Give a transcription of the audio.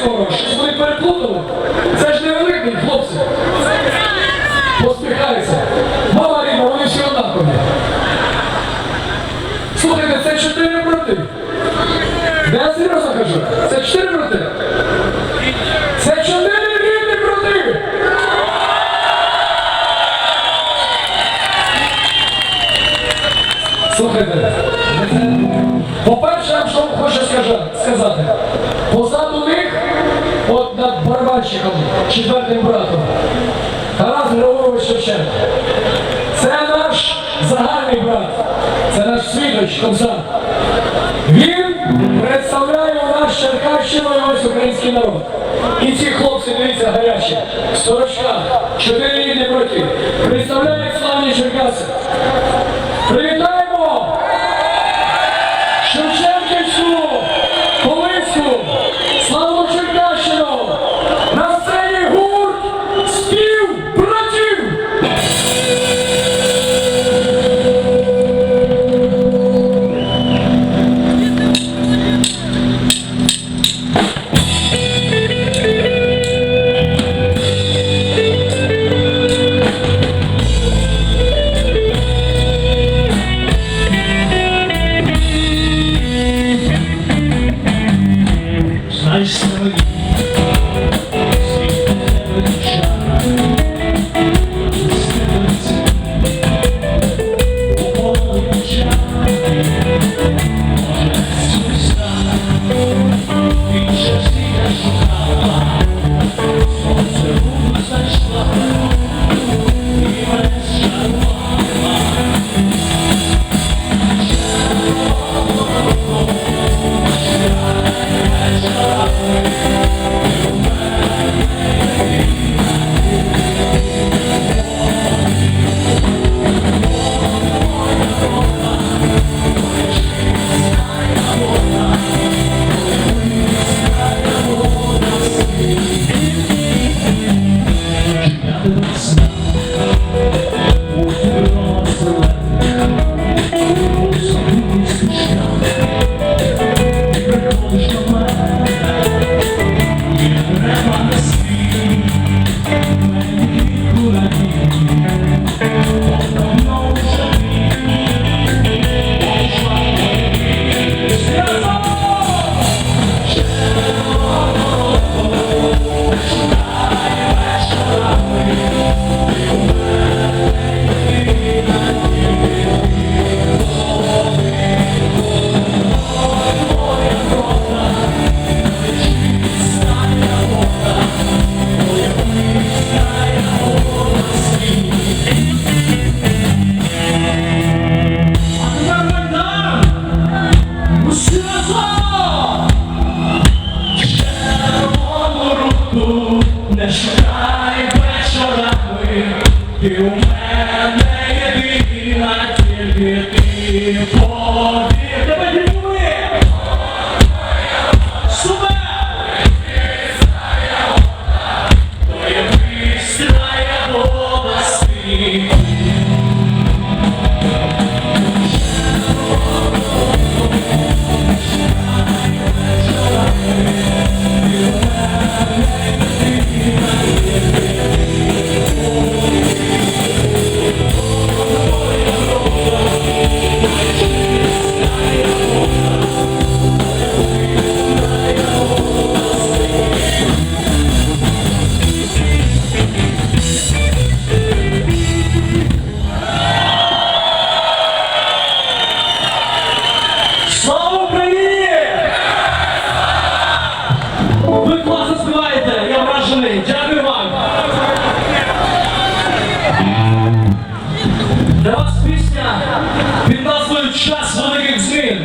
скоро. Щось вони переплутали. Це ж не великий, хлопці. Поспіхаються. Мама рідна, вони всі однакові. Слухайте, це чотири брати. Я серйозно кажу. Це чотири брати. Це чотири рідні брати. Слухайте, по-перше, я що хочу сказати. Барабанщиком, четвертим братом, Тарас Григорович Шевченко. Це наш загальний брат, це наш свідоч, комсант. Він представляє у нас Черкащину і весь український народ. І ці хлопці, дивіться, гарячі, сторочка, чотири рідні браті, представляють славні Черкаси. Give me a під назвою Час великих змін.